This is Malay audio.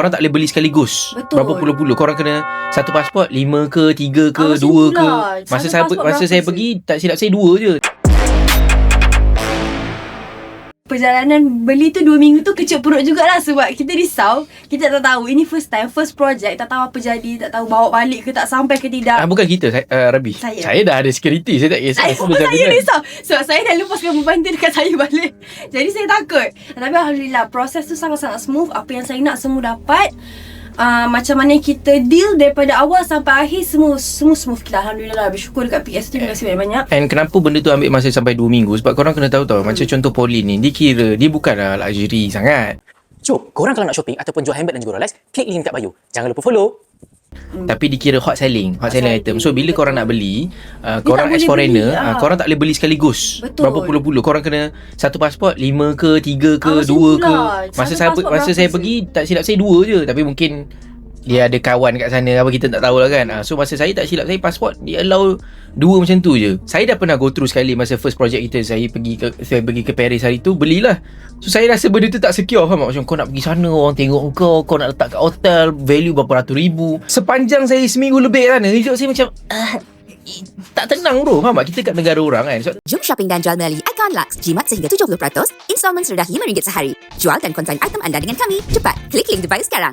Korang tak boleh beli sekaligus Betul. Berapa puluh-puluh? Korang kena Satu pasport Lima ke Tiga ke Ah, Dua ke. Masa Satu saya Masa saya pergi Tak silap saya dua je Perjalanan beli tu dua minggu tu kecil perut jugalah sebab kita risau. Kita tak tahu. Ini first time, first project. Tak tahu apa jadi. Tak tahu bawa balik ke tak sampai ke tidak. ah, Bukan kita saya, uh, Rabi Saya. Saya dah ada security Saya tak kisah Saya, Saya saya risau Sebab saya dah lepaskan beban tu dekat saya balik Jadi saya takut Tapi Alhamdulillah Proses tu sangat-sangat smooth Apa yang saya nak semua dapat uh, Macam mana kita deal Daripada awal sampai akhir Semua semua smooth kita. Alhamdulillah Bersyukur dekat PS tu Terima kasih banyak-banyak. And kenapa benda tu ambil masa sampai 2 minggu? Sebab korang kena tahu tau Macam contoh Pauline ni Dia kira Dia bukanlah luxury sangat. Jom, korang kalau nak shopping ataupun jual handbag dan juga Rolex, klik link kat bio. Jangan lupa follow. Tapi dikira hot selling Hot, Hot selling item. So bila korang nak beli uh, Korang as foreigner beli, uh, ah. Korang tak boleh beli sekaligus. Betul. Berapa puluh-puluh Korang kena Satu pasport Lima ke Tiga ke Ah, Dua ke. Masa saya Masa saya pergi Tak silap saya dua je. Tapi mungkin dia ada kawan kat sana apa kita tak tahulah kan. Uh, so masa saya tak silap saya pasport dia allow dua macam tu je. Saya dah pernah go through sekali masa first project kita saya pergi ke saya pergi ke Paris hari tu belilah. So saya rasa benda tu tak secure faham? Macam kau nak pergi sana orang tengok kau, kau nak letak kat hotel value berapa ratus ribu. Sepanjang saya seminggu lebih sana hidup saya macam uh, tak tenang bro Faham tak? Kita kat negara orang kan so, Jom shopping dan jual melalui Icon Lux. Jimat sehingga 70%, installment serendah RM5 sehari. Jual dan konsign item anda dengan kami. Cepat, klik link di bio sekarang.